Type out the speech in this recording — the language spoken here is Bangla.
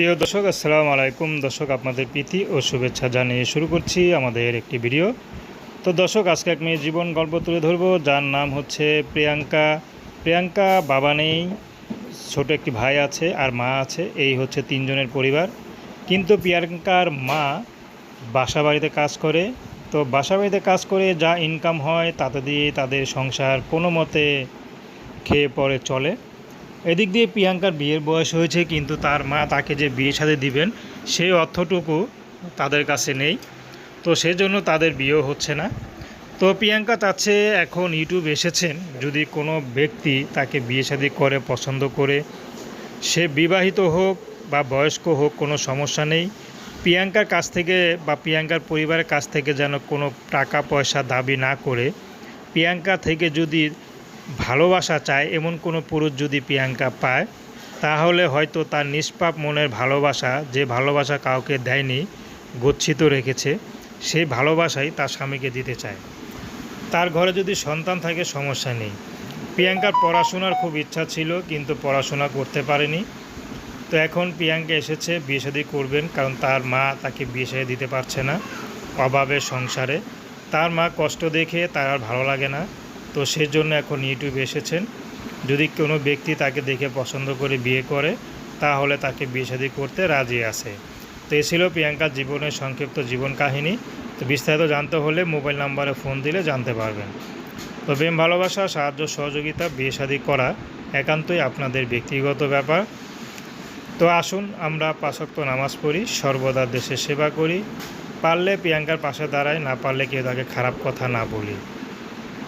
প্রিয় দর্শক, আসসালামু আলাইকুম। দর্শক, আপনাদের প্রীতি ও শুভেচ্ছা জানিয়ে শুরু করছি আমাদের একটি ভিডিও। তো দর্শক, আজকে এক মেয়ের জীবন গল্প তুলে ধরবো। যার নাম হচ্ছে প্রিয়াঙ্কা। প্রিয়াঙ্কা বাবা নেই, ছোট একটি ভাই আছে আর মা আছে, এই হচ্ছে তিনজনের পরিবার। কিন্তু প্রিয়াঙ্কার মা বাসা বাড়িতে কাজ করে। তো বাসা বাড়িতে কাজ করে যা ইনকাম হয়, তাতে দিয়ে তাদের সংসার কোনো মতে খেয়ে পরে চলে। এদিক দিয়ে প্রিয়াঙ্কার বিয়ের বয়স হয়েছে, কিন্তু তার মা তাকে যে বিয়ে সাথে দিবেন, সেই অর্থটুকু তাদের কাছে নেই। তো সেজন্য তাদের বিয়েও হচ্ছে না। তো প্রিয়াঙ্কা চাচ্ছে এখন ইউটিউব এসেছেন, যদি কোনো ব্যক্তি তাকে বিয়ে শাদী করে, পছন্দ করে, সে বিবাহিত হোক বা বয়স্ক হোক, কোনো সমস্যা নেই। প্রিয়াঙ্কার কাছ থেকে বা প্রিয়াঙ্কার পরিবারের কাছ থেকে যেন কোনো টাকা পয়সা দাবি না করে, প্রিয়াঙ্কা থেকে যদি ভালোবাসা চায় এমন কোনো পুরুষ যদি প্রিয়াঙ্কা পায়, তাহলে হয়তো তার নিষ্পাপ মনের ভালোবাসা যে ভালোবাসা কাউকে দেয়নি, গচ্ছিত রেখেছে, সেই ভালোবাসাই তার স্বামীকে দিতে চায়। তার ঘরে যদি সন্তান থাকে, সমস্যা নেই। প্রিয়াঙ্কার পড়াশোনার খুব ইচ্ছা ছিল, কিন্তু পড়াশোনা করতে পারেনি। তো এখন প্রিয়াঙ্কা এসেছে, বিয়ে শাদী করবেন, কারণ তার মা তাকে বিয়ে শাদী দিতে পারছে না অভাবের সংসারে। তার মা কষ্ট দেখে তার আর ভালো লাগে না। তো সেজন্য এখন ইউটিউবে এসেছেন। যদি কোনো ব্যক্তি তাকে দেখে পছন্দ করে বিয়ে করে, তাহলে তাকে বিয়ে করতে রাজি আছে। তো এ ছিল প্রিয়াঙ্কার জীবনের সংক্ষিপ্ত জীবন কাহিনী। তো বিস্তারিত জানতে হলে মোবাইল নাম্বারে ফোন দিলে জানতে পারবেন। তো প্রেম, ভালোবাসা, সাহায্য, সহযোগিতা, বিয়ে করা একান্তই আপনাদের ব্যক্তিগত ব্যাপার। তো আসুন আমরা পাশক্ত নামাজ পড়ি, সর্বদা দেশের সেবা করি। পারলে প্রিয়াঙ্কার পাশে দাঁড়াই, না পারলে কেউ তাকে খারাপ কথা না বলি।